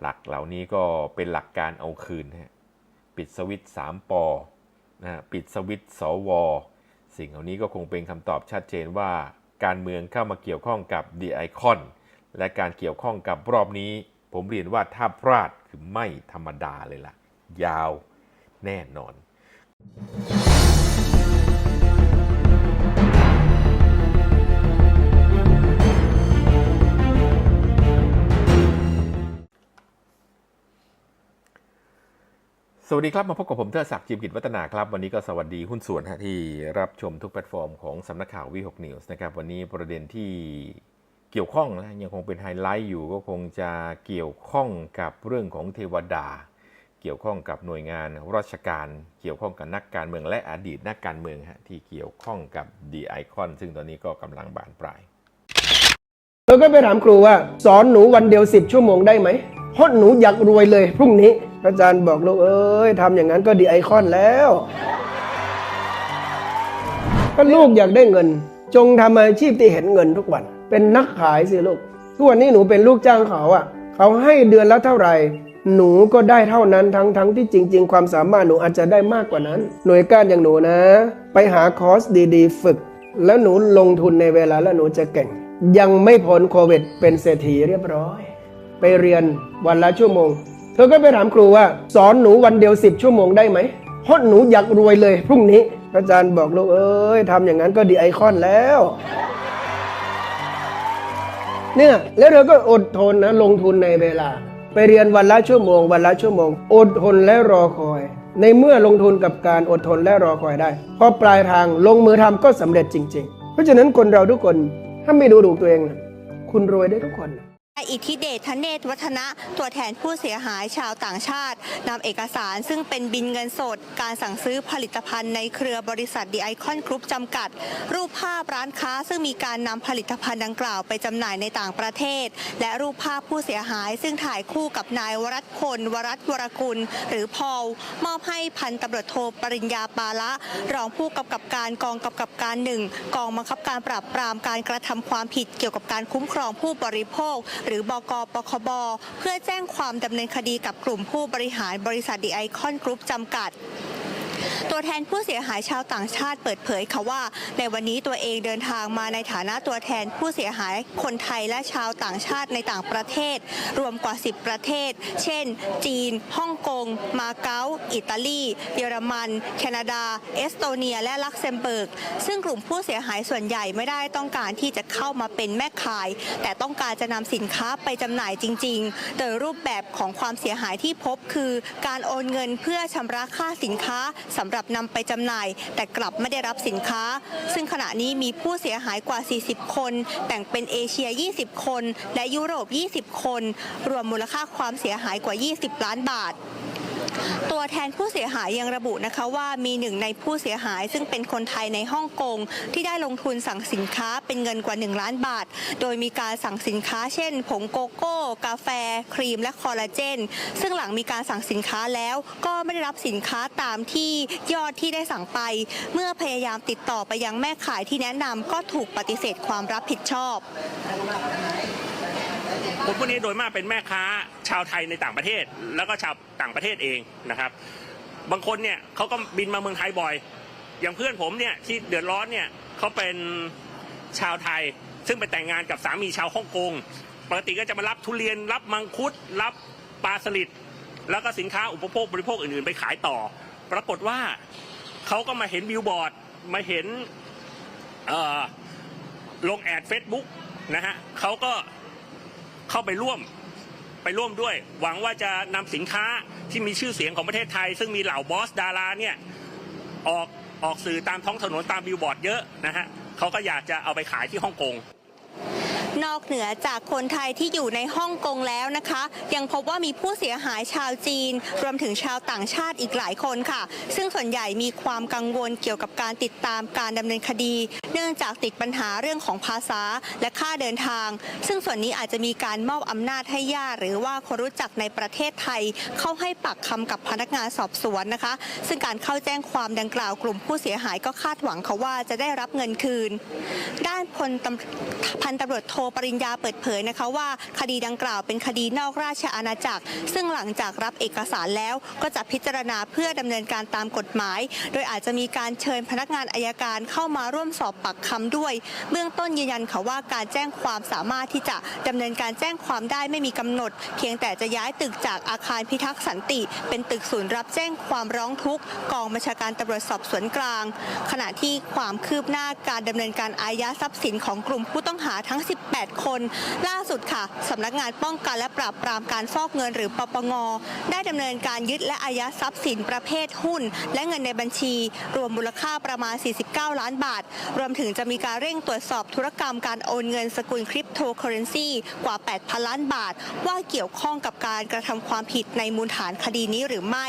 หลักเหล่านี้ก็เป็นหลักการเอาคืนฮะปิดสวิตสามปอนะฮะปิดสวิตสว สิ่งเหล่านี้ก็คงเป็นคำตอบชัดเจนว่า การเมืองเข้ามาเกี่ยวข้องกับดีไอคอนและการเกี่ยวข้องกับรอบนี้ ผมเรียนว่าถ้าพลาดคือไม่ธรรมดาเลยล่ะ ยาวแน่นอน สวัสดีครับ มาพบกับผมเทอศักดิ์จิมกิจวัฒนาครับ วันนี้ก็สวัสดีหุ้นส่วนที่รับชมทุกแพลตฟอร์มของสำนักข่าววีหกนิวส์นะครับ วันนี้ประเด็นที่เกี่ยวข้องนะยังคงเป็นไฮไลท์อยู่ก็คงจะเกี่ยวข้องกับเรื่องของเทวดา เกี่ยวข้องกับหน่วยงานราชการ เกี่ยวข้องกับนักการเมืองและอดีตนักการเมืองฮะที่เกี่ยวข้องกับดีไอคอนซึ่งตอนนี้ก็กำลังบานปลาย แล้วก็ไปถามครูว่า สอนหนูวันเดียวสิบชั่วโมงได้ไหมเพราะหนูอยากรวยเลย พรุ่งนี้อาจารย์บอกลูกเอ้ยทำอย่างนั้นก็ดีไอคอนแล้วถ้าลูกอยากได้เงิน จงทำอาชีพที่เห็นเงินทุกวัน เป็นนักขายสิลูกทุกวันนี้หนูเป็นลูกจ้างเขาอะเขาให้เดือนละเท่าไหร่หนูก็ได้เท่านั้นทั้งทั้งที่จริง ๆ ความสามารถหนูอาจจะได้มากกว่านั้น หน่วยก้านอย่างหนูนะ ไปหาคอร์สดีๆ ฝึก แล้วหนูลงทุนในเวลาแล้วหนูจะเก่ง ยังไม่พ้นโควิดเป็นเศรษฐีเรียบร้อย ไปเรียนวันละชั่วโมง เธอก็ไปถามครูว่า สอนหนูวันเดียวสิบชั่วโมงได้ไหมเพราะหนูอยากรวยเลย พรุ่งนี้อาจารย์บอกลูกเอ้ยทำอย่างนั้นก็ดีไอคอนแล้วเนี่ยแล้วเธอก็อดทนนะลงทุนในเวลา ไปเรียนวันละชั่วโมง วันละชั่วโมง อดทนและรอคอย ในเมื่อลงทุนกับการอดทนและรอคอยได้พอปลายทางลงมือทำก็สำเร็จจริง ๆ เพราะฉะนั้นคนเราทุกคน ถ้าไม่ดูถูกตัวเองนะคุณรวยได้ทุกคนนะ อิทธิเดชทเนศวัฒนะ ตัวแทนผู้เสียหายชาวต่างชาตินำเอกสารซึ่งเป็นบินเงินสด การสั่งซื้อผลิตภัณฑ์ในเครือบริษัทดีไอคอนกรุ๊ปจำกัด รูปภาพร้านค้าซึ่งมีการนำผลิตภัณฑ์ดังกล่าวไปจำหน่ายในต่างประเทศ และรูปภาพผู้เสียหาย ซึ่งถ่ายคู่กับนายวรัตพลวรัตวรกุล หรือพอลมอบให้พันตำรวจโทปริญญาปาละ รองผู้กำกับการกองกำกับการหนึ่งกองบังคับการปราบปรามการกระทำความผิดเกี่ยวกับการคุ้มครองผู้บริโภคหรือบกปคบ เพื่อแจ้งความดำเนินคดีกับกลุ่มผู้บริหารบริษัทดีไอคอนกรุ๊ปจำกัด ตัวแทนผู้เสียหายชาวต่างชาติเปิดเผยค่ะว่า ในวันนี้ตัวเองเดินทางมาในฐานะตัวแทนผู้เสียหายคนไทยและชาวต่างชาติในต่างประเทศ รวมกว่า 10 ประเทศ เช่น จีน ฮ่องกง มาเก๊า อิตาลี เยอรมัน แคนาดา เอสโตเนีย และลักเซมเบิร์ก ซึ่งกลุ่มผู้เสียหายส่วนใหญ่ไม่ได้ต้องการที่จะเข้ามาเป็นแม่ขาย แต่ต้องการจะนำสินค้าไปจำหน่ายจริง ๆ โดยรูปแบบของความเสียหายที่พบคือ การโอนเงินเพื่อชำระค่าสินค้าสำหรับนำไปจำหน่าย แต่กลับไม่ได้รับสินค้า ซึ่งขณะนี้มีผู้เสียหายกว่า 40 คน แบ่งเป็นเอเชีย 20 คน และยุโรป 20 คน รวมมูลค่าความเสียหายกว่า 20 ล้านบาท ตัวแทนผู้เสียหายยังระบุนะคะว่ามีหนึ่งในผู้เสียหาย ซึ่งเป็นคนไทยในฮ่องกงที่ได้ลงทุนสั่งสินค้าเป็นเงินกว่า 1 ล้านบาท โดยมีการสั่งสินค้าเช่น ผงโกโก้ กาแฟ ครีม และคอลลาเจน ซึ่งหลังมีการสั่งสินค้าแล้วก็ไม่ได้รับสินค้าตามที่ยอดที่ได้สั่งไป เมื่อพยายามติดต่อไปยังแม่ขายที่แนะนำก็ถูกปฏิเสธความรับผิดชอบ คนพวกนี้โดยมากเป็นแม่ค้าชาวไทยในต่างประเทศ แล้วก็ชาวต่างประเทศเองนะครับ บางคนเนี่ยเขาก็บินมาเมืองไทยบ่อย อย่างเพื่อนผมเนี่ยที่เดือดร้อนเนี่ยเขาเป็นชาวไทย ซึ่งไปแต่งงานกับสามีชาวฮ่องกงปกติก็จะมารับทุเรียนรับมังคุด รับปลาสลิดแล้วก็สินค้าอุปโภคบริโภคอื่นๆ ไปขายต่อ ปรากฏว่าเขาก็มาเห็นบิลบอร์ดมาเห็นลงแอดเฟซบุ๊กนะฮะเขาก็ เข้าไปร่วมไปร่วมด้วย หวังว่าจะนำสินค้าที่มีชื่อเสียงของประเทศไทย ซึ่งมีเหล่าบอสดาราเนี่ยออกออกสื่อตามท้องถนนตามบิลบอร์ดเยอะนะฮะเขาก็อยากจะเอาไปขายที่ฮ่องกง นอกเหนือจากคนไทยที่อยู่ในฮ่องกงแล้วนะคะ ยังพบว่ามีผู้เสียหายชาวจีน รวมถึงชาวต่างชาติอีกหลายคนค่ะ ซึ่งส่วนใหญ่มีความกังวลเกี่ยวกับการติดตามการดำเนินคดี เนื่องจากติดปัญหาเรื่องของภาษาและค่าเดินทาง ซึ่งส่วนนี้อาจจะมีการมอบอำนาจให้ญาติหรือว่าคนรู้จักในประเทศไทย เข้าให้ปากคำกับพนักงานสอบสวนนะคะ ซึ่งการเข้าแจ้งความดังกล่าวกลุ่มผู้เสียหายก็คาดหวังเขาว่าจะได้รับเงินคืน ด้านพลพันตำรวจโทปริญญาเปิดเผยนะคะว่าคดีดังกล่าวเป็นคดีนอกราชอาณาจักร ซึ่งหลังจากรับเอกสารแล้วก็จะพิจารณาเพื่อดำเนินการตามกฎหมาย โดยอาจจะมีการเชิญพนักงานอายการเข้ามาร่วมสอบปากคำด้วย เบื้องต้นยืนยันค่ะว่าการแจ้งความสามารถที่จะดำเนินการแจ้งความได้ไม่มีกำหนด เพียงแต่จะย้ายตึกจากอาคารพิทักษ์สันติ เป็นตึกศูนย์รับแจ้งความร้องทุกข์กองบัญชาการตำรวจสอบสวนกลาง ขณะที่ความคืบหน้าการดำเนินการอายัดทรัพย์สินของกลุ่มผู้ต้องหาทั้ง 18 8 คน ล่าสุดค่ะสำนักงานป้องกันและปราบปรามการฟอกเงินหรือปปง ได้ดำเนินการยึดและอายัดทรัพย์สินประเภทหุ้น และเงินในบัญชี รวมมูลค่าประมาณ 49 ล้านบาท รวมถึงจะมีการเร่งตรวจสอบธุรกรรมการโอนเงินสกุลคริปโตเคอเรนซีกว่า 8,000 ล้านบาท ว่าเกี่ยวข้องกับการกระทำความผิดในมูลฐานคดีนี้หรือไม่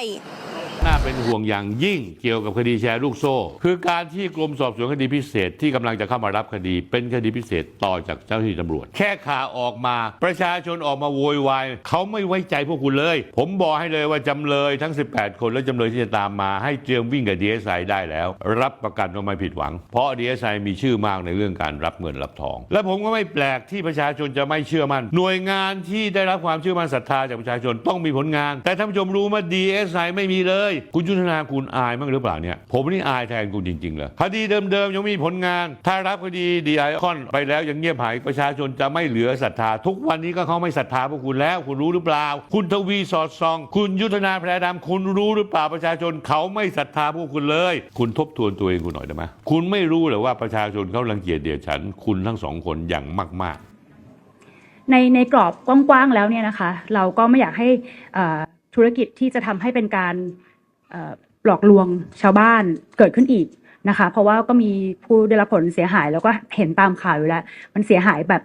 น่าเป็นห่วงอย่างยิ่งเกี่ยวกับคดีแชร์ลูกโซ่ คือการที่กรมสอบสวนคดีพิเศษที่กำลังจะเข้ามารับคดี เป็นคดีพิเศษต่อจากเจ้าหน้าที่ตำรวจ แค่ข่าวออกมา ประชาชนออกมาโวยวายเขาไม่ไว้ใจพวกคุณเลย ผมบอกให้เลยว่าจำเลยทั้ง 18 คนและจำเลยที่จะตามมาให้เตรียมวิ่งกับ DSI ได้แล้ว รับประกันว่าไม่ผิดหวัง เพราะ DSI มีชื่อมากในเรื่องการรับเงินรับทอง และผมก็ไม่แปลกที่ประชาชนจะไม่เชื่อมั่นหน่วยงานที่ได้รับความเชื่อมั่นศรัทธาจากประชาชนต้องมีผลงาน แต่ท่านผู้ชมรู้ว่า DSI ไม่มีเลยคุณยุทธนาคุณอายมั้างหรือเปล่าเนี่ย ผมนี่อายแทนคุณจริงๆเลยคดีเดิมๆยังมีผลงาน ถ้ารับคดีดีไอคอนไปแล้วยังเงียบหายประชาชนจะไม่เหลือศรัทธา ทุกวันนี้ก็เขาไม่ศรัทธาพวกคุณแล้ว คุณรู้หรือเปล่า คุณทวีสอดส่อง คุณยุทธนาแพรดำคุณรู้หรือเปล่าประชาชนเขาไม่ศรัทธาพวกคุณเลย คุณทบทวนตัวเองคุณหน่อยได้ไหมคุณไม่รู้หรือว่าประชาชนเขารังเกียจเดียดฉัน คุณทั้งสองคนอย่างมาก ๆในในกรอบกว้างๆแล้วเนี่ยนะคะ เราก็ไม่อยากให้ธุรกิจที่จะทำให้เป็นการ หลอกลวงชาวบ้านเกิดขึ้นอีกนะคะ เพราะว่าก็มีผู้ได้รับผลเสียหายแล้วก็เห็นตามข่าวอยู่แล้ว มันเสียหายแบบ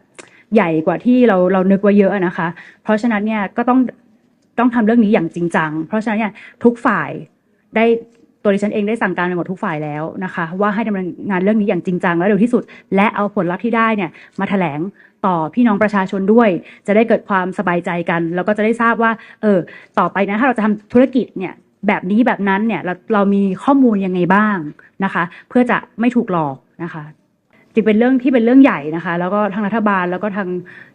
ใหญ่กว่าที่เราเรานึกไว้เยอะนะคะ เพราะฉะนั้นเนี่ยก็ต้องต้องทำเรื่องนี้อย่างจริงจัง เพราะฉะนั้นเนี่ยทุกฝ่ายได้ตัวดิฉันเองได้สั่งการไปหมดทุกฝ่ายแล้วนะคะ ว่าให้ดำเนินงานเรื่องนี้อย่างจริงจังและเร็วที่สุด และเอาผลลัพธ์ที่ได้เนี่ยมาแถลงต่อพี่น้องประชาชนด้วย จะได้เกิดความสบายใจกัน แล้วก็จะได้ทราบว่า เออ ต่อไปนะถ้าเราจะทำธุรกิจเนี่ย แบบนี้แบบนั้นเนี่ยเราเรามีข้อมูลยังไงบ้างนะคะ เพื่อจะไม่ถูกหลอกนะคะจึงเป็นเรื่องที่เป็นเรื่องใหญ่นะคะ แล้วก็ทางรัฐบาลแล้วก็ทาง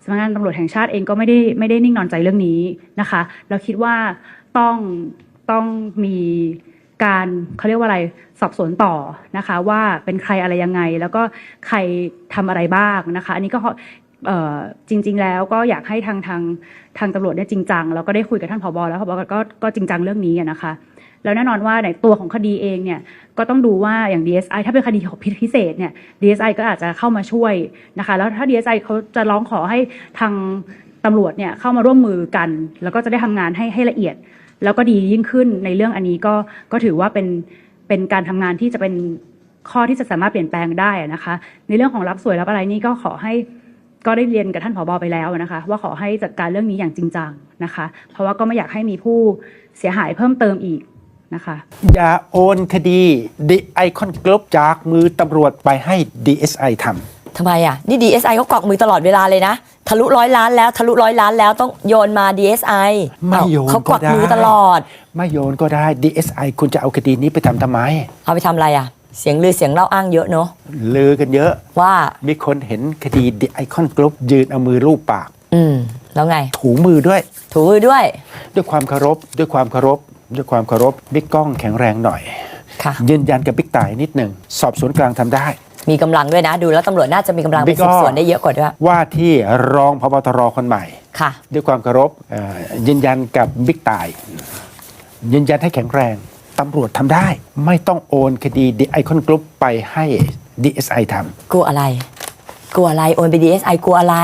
สำนักงานตำรวจแห่งชาติเองก็ไม่ได้ไม่ได้นิ่งนอนใจเรื่องนี้นะคะ เราคิดว่าต้องต้องมีการเขาเรียกว่าอะไรสอบสวนต่อนะคะ ว่าเป็นใครอะไรยังไง แล้วก็ใครทำอะไรบ้างนะคะ อันนี้ก็ จริง ๆ แล้วก็อยากให้ทางทางทางตำรวจเนี่ยจริงจังแล้วก็ได้คุยกับท่านผบแล้วผบก็ก็จริงจังเรื่องนี้นะคะ แล้วแน่นอนว่าในตัวของคดีเองเนี่ยก็ต้องดูว่าอย่าง DSI ถ้าเป็นคดีของพิเศษเนี่ย DSI ก็อาจจะเข้ามาช่วยนะคะ แล้วถ้า DSI เขาจะร้องขอให้ทางตำรวจเนี่ยเข้ามาร่วมมือกัน แล้วก็จะได้ทำงานให้ให้ละเอียด แล้วก็ดียิ่งขึ้นในเรื่องอันนี้ก็ก็ถือว่าเป็นเป็นการทำงานที่จะเป็นข้อที่จะสามารถเปลี่ยนแปลงได้นะคะ ในเรื่องของรับสวยรับอะไรนี่ก็ขอให้ ก็ได้เรียนกับท่านผบไปแล้วนะคะ ว่าขอให้จัดการเรื่องนี้อย่างจริงจังนะคะ เพราะว่าก็ไม่อยากให้มีผู้เสียหายเพิ่มเติมอีกนะคะ อย่าโอนคดี The Icon Group จากมือตำรวจไปให้ DSI ททำไมอะ นี่ DSI เขากวักมือตลอดเวลาเลยนะ ทะลุร้อยล้านแล้วทะลุร้อยล้านแล้วต้องโยนมา DSI ำไม่โยนเอ้าเขากก็วักได้มือตลอด ไม่โยนก็ได้ DSI คุณจะเอาคดีนี้ไปทำทำไม เอาไปทำอะไรอะ เสียงลือเสียงเล่าอ้างเยอะเนอะลือกันเยอะ ว่ามีคนเห็นคดี The Icon Group ยืนเอามือลูบปาก อืมแล้วไง ถูมือด้วย ถูมือด้วย ด้วยความเคารพ ด้วยความเคารพ ด้วยความเคารพบิ๊กก้องแข็งแรงหน่อยค่ะยืนยันกับบิ๊กต่ายนิดหนึ่งสอบสวนกลางทำได้ มีกำลังด้วยนะดูแล้วตำรวจน่าจะมีกำลังไปบิ๊กอ้สือบสวนได้เยอะกว่าด้วยว่าที่รองพบตรคนใหม่ค่ะ ด้วยความเคารพเอ่อยืนยันกับบิ๊กต่ายยืนยันให้แข็งแรง ตำรวจทำได้ ไม่ต้องโอนคดี The Icon Group ไปให้ DSI ทกลัวอะไร กลัวอะไรโอนไป DSI กลัวอะไร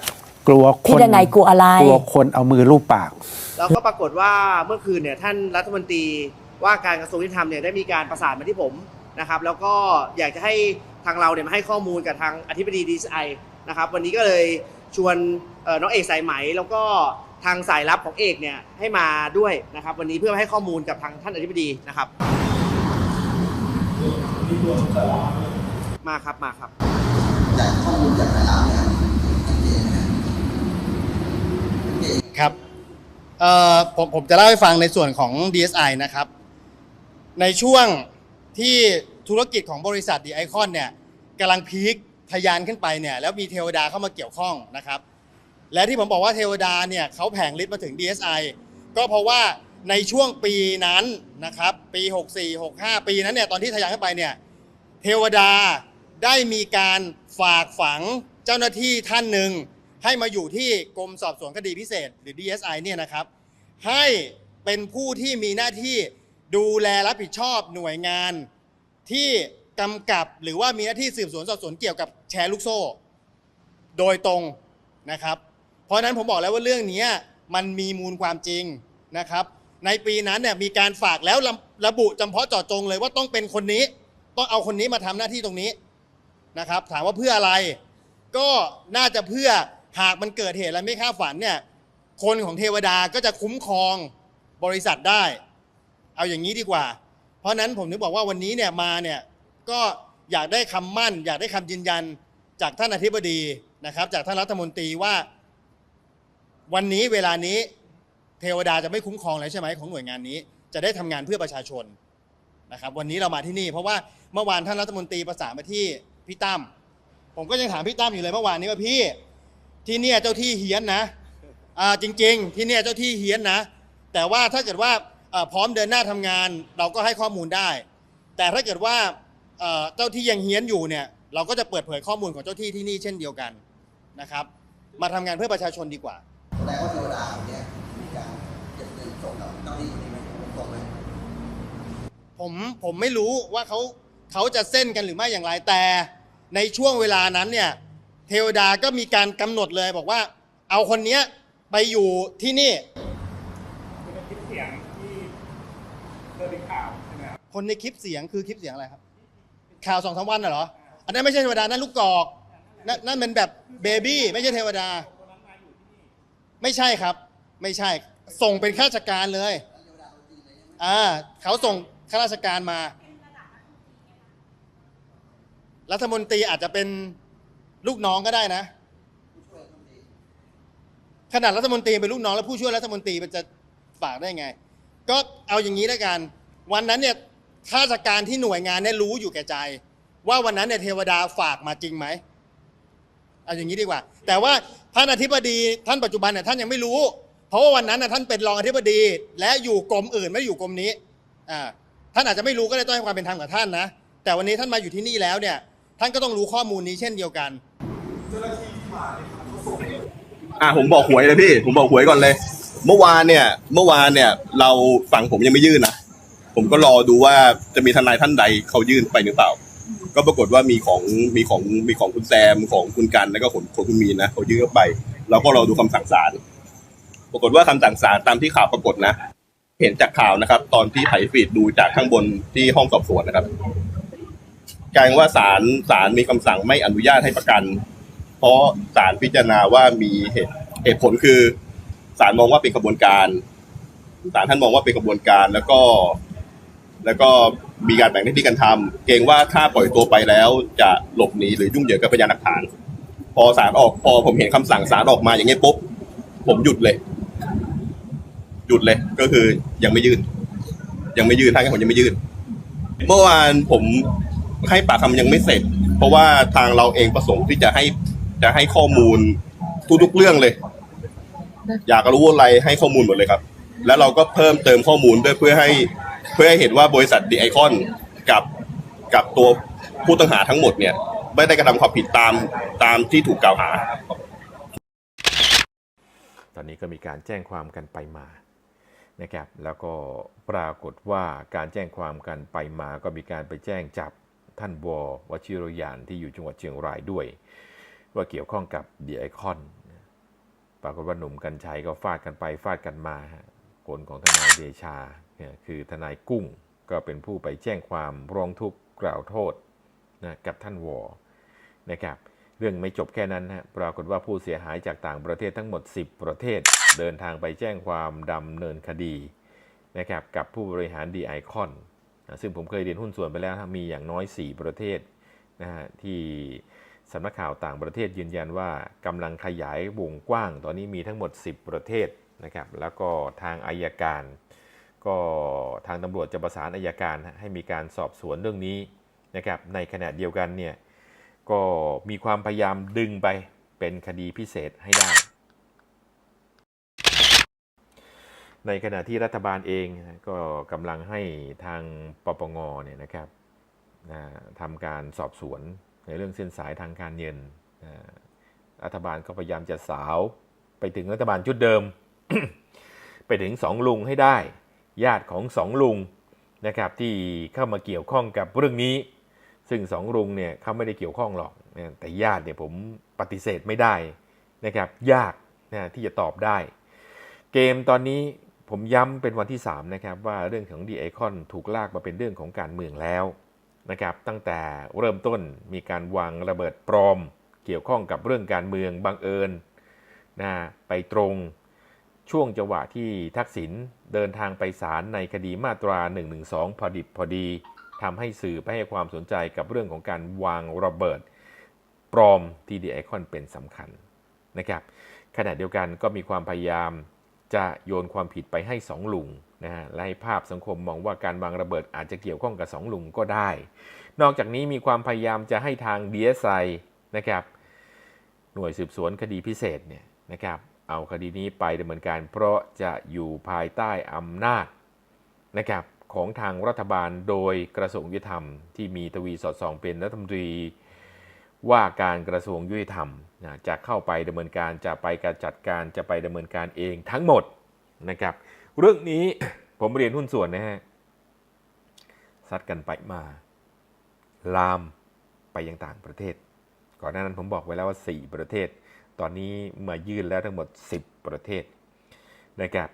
ำกลัวคพี่นดนัยกลัวอะไร กลัวคนเอามือลูบปาก แล้วก็ปรากฏว่าเมื่อคืนเนี่ยท่านรัฐมนตรีว่าการกระทรวงยุติธรรมเนี่ยได้มีการประสานมาที่ผมนะครับ แล้วก็อยากจะให้ทางเราเนี่ยมาให้ข้อมูลกับทางอธิบดีดีไอนะครับ วันนี้ก็เลยชวนเอ่อน้องเอกสายไหมแล้วก็ ทางสายลับของเอกเนี่ยให้มาด้วยนะครับ วันนี้เพื่อให้ข้อมูลกับทางท่านอธิบดีนะครับ มาครับมาครับข้อมูลจากสายลับเนี่ยครับเอ่อผมผมจะเล่าให้ฟังในส่วนของ DSI นะครับ ในช่วงที่ธุรกิจของบริษัทดีไอคอนเนี่ยกำลังพีคทะยานขึ้นไปเนี่ยแล้วมีเทวดาเข้ามาเกี่ยวข้องนะครับ และที่ผมบอกว่าเทวดาเนี่ยเขาแผงฤทธิ์มาถึง DSI ก็เพราะว่าในช่วงปีนั้นนะครับปี 64 65 ปีนั้นเนี่ยตอนที่ทะยานขึ้นไปเนี่ยเทวดาได้มีการฝากฝังเจ้าหน้าที่ท่านหนึ่งให้มาอยู่ที่กรมสอบสวนคดีพิเศษ หรือ DSI เนี่ยนะครับ ให้เป็นผู้ที่มีหน้าที่ดูแลรับผิดชอบหน่วยงานที่กำกับหรือว่ามีหน้าที่สืบสวนสอบสวนเกี่ยวกับแชร์ลูกโซ่ โดยตรงนะครับ เพราะฉะนั้นผมบอกแล้วว่าเรื่องนี้มันมีมูลความจริงนะครับ ในปีนั้นเนี่ยมีการฝากแล้วระระบุจำเพาะเจาะจงเลยว่าต้องเป็นคนนี้ ต้องเอาคนนี้มาทำหน้าที่ตรงนี้นะครับ ถามว่าเพื่ออะไร ก็น่าจะเพื่อหากมันเกิดเหตุอะไรไม่คาดฝันเนี่ยคนของเทวดาก็จะคุ้มครองบริษัทได้ เอาอย่างนี้ดีกว่า เพราะฉะนั้นผมถึงบอกว่าวันนี้เนี่ยมาเนี่ยก็อยากได้คำมั่น อยากได้คำยืนยันจากท่านอธิบดีนะครับ จากท่านรัฐมนตรีว่า วันนี้เวลานี้เทวดาจะไม่คุ้มครองแล้วใช่ไหมของหน่วยงานนี้ จะได้ทำงานเพื่อประชาชนนะครับ วันนี้เรามาที่นี่ เพราะว่าเมื่อวานท่านรัฐมนตรีประสานมาที่พี่ตั้มผมก็ยังถามพี่ตั้มอยู่เลยเมื่อวานนี้ว่าพี่ ที่เนี่ยเจ้าที่เฮี้ยนนะอ่าจริง ๆ ที่เนี่ยเจ้าที่เฮี้ยนนะ แต่ว่าถ้าเกิดว่าเอ่อพร้อมเดินหน้าทำงาน เราก็ให้ข้อมูลได้ แต่ถ้าเกิดว่าเอ่อเจ้าที่ยังเฮี้ยนอยู่เนี่ยเราก็จะเปิดเผยข้อมูลของเจ้าที่ที่นี่เช่นเดียวกันนะครับ มาทำงานเพื่อประชาชนดีกว่า แสดงว่าเทวดาเนี่ยมีการเก็บเงินส่งกับเจ้าหน้าที่คนนี้ไหมส่งไหมผมผมไม่รู้ว่าเขาเขาจะเส้นกันหรือไม่อย่างไรแต่ในช่วงเวลานั้นเนี่ยเทวดาก็มีการกำหนดเลยบอกว่า เอาคนเนี้ยไปอยู่ที่นี่คนในคลิปเสียงคือคลิปเสียงอะไรครับ ข่าวสองสามวันน่ะเหรอ อันนั้นไม่ใช่เทวดานั่นลูกกอกนั่นนั่นเป็นแบบเบบี้ไม่ใช่เทวดา ไม่ใช่ครับ ไม่ใช่ ส่งเป็นข้าราชการเลย อ่าเขาส่งข้าราชการมา รัฐมนตรีอาจจะเป็นลูกน้องก็ได้นะ ขนาดรัฐมนตรีเป็นลูกน้องแล้วผู้ช่วยรัฐมนตรีมันจะฝากได้ไง ก็เอาอย่างนี้แล้วกัน วันนั้นเนี่ยข้าราชการที่หน่วยงานเนี่ยรู้อยู่แก่ใจ ว่าวันนั้นเนี่ยเทวดาฝากมาจริงไหม เอาอย่างนี้ดีกว่า แต่ว่าท่านอธิบดีท่านปัจจุบันเนี่ยท่านยังไม่รู้ เพราะว่าวันนั้นน่ะท่านเป็นรองอธิบดี และอยู่กรมอื่นไม่อยู่กรมนี้อ่าท่านอาจจะไม่รู้ก็เลยต้องให้ความเป็นธรรมกับท่านนะแต่วันนี้ท่านมาอยู่ที่นี่แล้วเนี่ยท่านก็ต้องรู้ข้อมูลนี้เช่นเดียวกันอะผมบอกหวยเลยพี่ ผมบอกหวยก่อนเลย เมื่อวานเนี่ย เมื่อวานเนี่ย เราฝั่งผมยังไม่ยื่นนะผมก็รอดูว่าจะมีทนายท่านใดเขายื่นไปหรือเปล่า ก็ปรากฏว่ามีของมีของมีของคุณแซมของคุณกันแล้วก็ของของคุณมีนนะเขายื่นเข้าไป เราก็รอดูคำสั่งศาลปรากฏว่าคำสั่งศาลตามที่ข่าวปรากฏนะ เห็นจากข่าวนะครับ ตอนที่ไถฟีดดูจากข้างบนที่ห้องสอบสวนนะครับกลายว่าศาลศาลมีคำสั่งไม่อนุญาตให้ประกัน เพราะศาลพิจารณาว่ามีเหตุเหตุผลคือศาลมองว่าเป็นกระบวนการศาลท่านมองว่าเป็นกระบวนการแล้วก็ แล้วก็ มีการแบ่งหน้าที่กันทำเกรงว่าถ้าปล่อยตัวไปแล้วจะหลบหนีหรือยุ่งเหยิงกับพยานหลักฐาน พอศาลออกพอผมเห็นคำสั่งศาลออกมาอย่างเงี้ยปุ๊บผมหยุดเลย หยุดเลย ก็คือยังไม่ยื่น ยังไม่ยื่นถ้างผมยังไม่ยื่น เมื่อวานผมให้ปากคำยังไม่เสร็จ เพราะว่าทางเราเองประสงค์ที่จะให้จะให้ข้อมูลทุกๆเรื่องเลย อยากรู้อะไรให้ข้อมูลหมดเลยครับ แล้วเราก็เพิ่มเติมข้อมูลด้วยเพื่อให้ เพื่อให้เห็นว่าบริษัทดีไอคอนกับกับตัวผู้ต้องหาทั้งหมดเนี่ย ไม่ได้กระทำความผิดตามตามที่ถูกกล่าวหา ตอนนี้ก็มีการแจ้งความกันไปมานะครับ แล้วก็ปรากฏว่าการแจ้งความกันไปมาก็มีการไปแจ้งจับท่านววชิรยานที่อยู่จังหวัดเชียงรายด้วย ว่าเกี่ยวข้องกับดีไอคอนปรากฏว่าหนุ่มกัญชัยก็ฟาดกันไปฟาดกันมาคนของทนายเดชา เนี่ยคือทนายกุ้งก็เป็นผู้ไปแจ้งความร้องทุกข์กล่าวโทษนะกับท่านวอนะครับเรื่องไม่จบแค่นั้นฮะปรากฏว่าผู้เสียหายจากต่างประเทศทั้งหมด 10 ประเทศ เดินทางไปแจ้งความดำเนินคดีนะครับกับผู้บริหารดีไอคอนซึ่งผมเคยเรียนหุ้นส่วนไปแล้วมีอย่างน้อย 4 ประเทศนะฮะที่สำนักข่าวต่างประเทศยืนยันว่ากำลังขยายวงกว้าง ตอนนี้มีทั้งหมด 10 ประเทศนะครับแล้วก็ทางอายการ ก็ทางตำรวจจะประสานอายการให้มีการสอบสวนเรื่องนี้นะครับในขณะเดียวกันเนี่ยก็มีความพยายามดึงไปเป็นคดีพิเศษให้ได้ ในขณะที่รัฐบาลเองก็กำลังให้ทางปปงเนี่ยนะครับทำการสอบสวนในเรื่องเส้นสายทางการเงินรัฐบาลก็พยายามจะสาวไปถึงรัฐบาลชุดเดิม ไปถึงสองลุงให้ได้ ญาติของสองลุงนะครับที่เข้ามาเกี่ยวข้องกับเรื่องนี้ ซึ่งสองลุงเนี่ยเขาไม่ได้เกี่ยวข้องหรอกนะแต่ญาติเนี่ยผมปฏิเสธไม่ได้นะครับยากนะที่จะตอบได้ เกมตอนนี้ผมย้ำเป็นวันที่ 3 นะครับว่าเรื่องของดีไอคอนถูกลากมาเป็นเรื่องของการเมืองแล้วนะครับตั้งแต่เริ่มต้นมีการวางระเบิดปลอม เกี่ยวข้องกับเรื่องการเมืองบังเอิญนะไปตรง ช่วงจังหวะที่ทักษิณเดินทางไปศาลในคดีมาตรา 112 พอดิบพอดีทำให้สื่อไปให้ความสนใจกับเรื่องของการวางระเบิดปลอมที่ดีไอคอนเป็นสำคัญนะครับขณะเดียวกันก็มีความพยายามจะโยนความผิดไปให้สองลุงนะฮะและให้ภาพสังคมมองว่าการวางระเบิดอาจจะเกี่ยวข้องกับสองลุงก็ได้ นอกจากนี้มีความพยายามจะให้ทาง DSI นะครับหน่วยสืบสวนคดีพิเศษเนี่ยนะครับ เอาคดีนี้ไปดำเนินการ เพราะจะอยู่ภายใต้อำนาจนะครับของทางรัฐบาลโดยกระทรวงยุติธรรม ที่มีทวีสอดส่องเป็นรัฐมนตรีว่าการกระทรวงยุติธรรมจะเข้าไปดำเนินการจะไปการจัดการจะไปดำเนินการเองทั้งหมดนะครับ เรื่องนี้ผมเรียนหุ้นส่วนนะฮะซัดกันไปมา ลามไปยังต่างประเทศ ก่อนหน้านั้นผมบอกไว้แล้วว่า 4 ประเทศ ตอนนี้มายื่นแล้วทั้งหมด 10 ประเทศนะครับ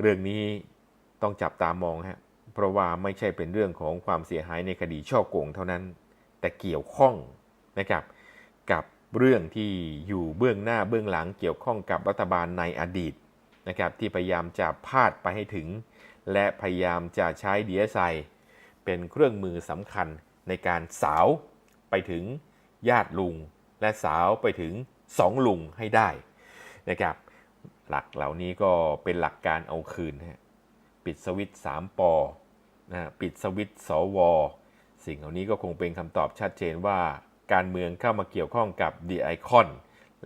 เรื่องนี้ต้องจับตามองฮะเพราะว่าไม่ใช่เป็นเรื่องของความเสียหายในคดีช่อโกงเท่านั้น แต่เกี่ยวข้องนะครับกับเรื่องที่อยู่เบื้องหน้าเบื้องหลังเกี่ยวข้องกับรัฐบาลในอดีตนะครับที่พยายามจะพาดไปให้ถึง และพยายามจะใช้ DSI เป็นเครื่องมือสำคัญในการสาวไปถึงญาติลุง และสาวไปถึง สองลุงให้ได้นะครับหลักเหล่านี้ก็เป็นหลักการเอาคืนนะปิดสวิตสามปอนะปิดสวิตสว สิ่งเหล่านี้ก็คงเป็นคำตอบชัดเจนว่าการเมืองเข้ามาเกี่ยวข้องกับดีไอคอน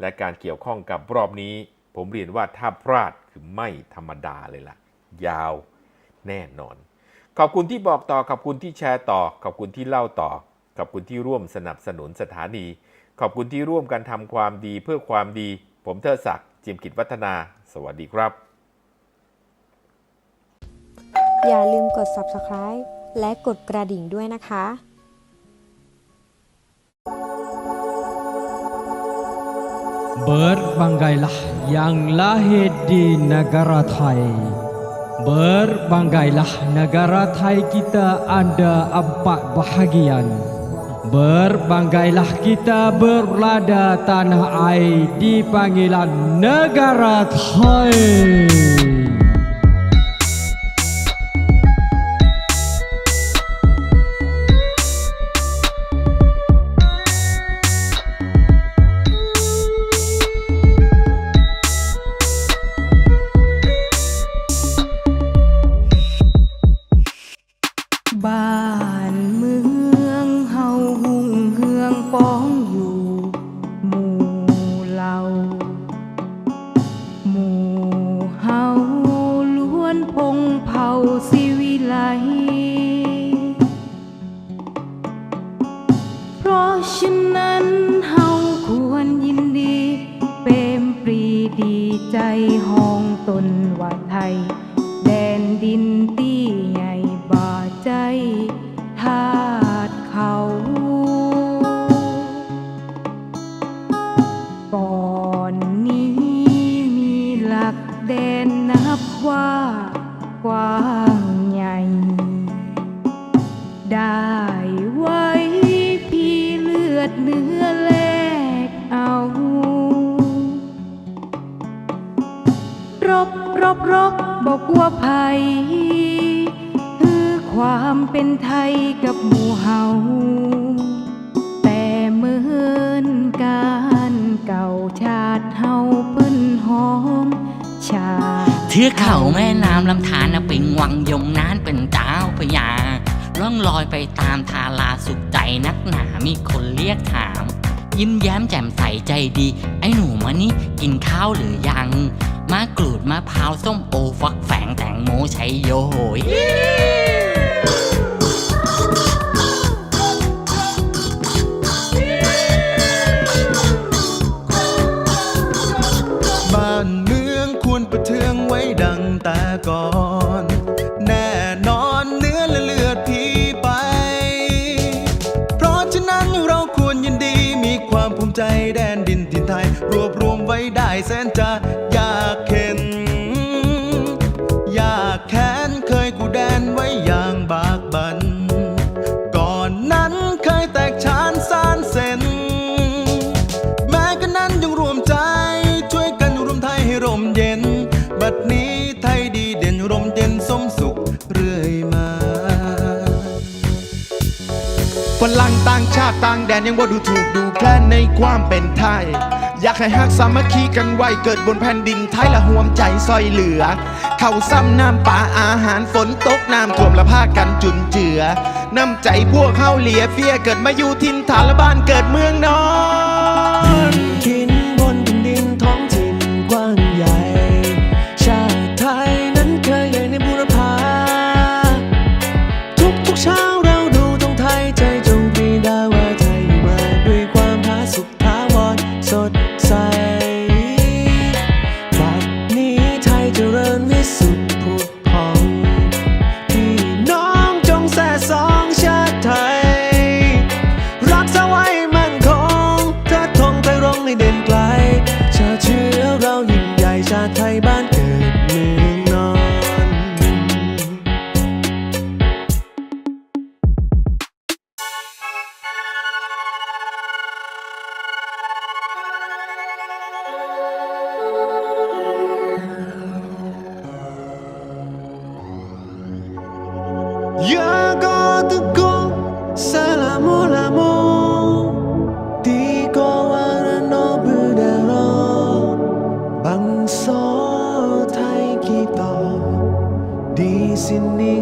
และการเกี่ยวข้องกับรอบนี้ ผมเรียนว่าถ้าพลาดคือไม่ธรรมดาเลยล่ะ ยาวแน่นอน ขอบคุณที่บอกต่อขอบคุณที่แชร์ต่อ ขอบคุณที่เล่าต่อ ขอบคุณที่ร่วมสนับสนุนสถานี ขอบคุณที่ร่วมกันทำความดีเพื่อความดี ผมเทอศักดิ์จิมกิจวัฒนา สวัสดีครับ อย่าลืมกด subscribe และกดกระดิ่งด้วยนะคะ Berbangailah yang lahir di negara Thai Berbangailah negara Thai kita ada empat bahagian Berbangailah kita berlada tanah air di panggilan negara Thai บรบบอกว่าภัย คือความเป็นไทยกับหมู่เฮาแต่เมือนการเก่าชาติเฮาเพิ่นหอมชาทือเขาแม่น้ำลำธารนะเปิงวังยมนานเป็นเจ้าพญาล่องลอยไปตามทาราสุขใจนักหนามีคนเรียกถาม ยิ้มแย้มแจ่มใสใจดี ไอ้หนูมานี่กินข้าวหรือยัง มะกรูดมะพร้าวส้มโอฟักแฝงแตงโมชัยโยโหยบ้านเมืองควรประเทืองไว้ดังแต่ก่อน แน่นอนเนื้อและเลือดพี่ไป เพราะฉะนั้นเราควรยินดีมีความภูมิใจแดนดินถิ่นไทย รวบรวมไว้ได้แสน ฝรั่งต่างชาติต่างแดนยังว่าดูถูกดูแคลนในความเป็นไทย อยากให้ฮักสามัคคีกันไว้เกิดบนแผ่นดินไทยละห่วมใจซอยเหลือ เข้าซ้ำน้ำป่าอาหารฝนตกน้ำท่วมละพากันจุนเจือ น้ำใจพวกเข้าเหลียเฟียเกิดมาอยู่ทินฐานละบ้านเกิดเมืองนอน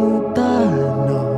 tinta, no.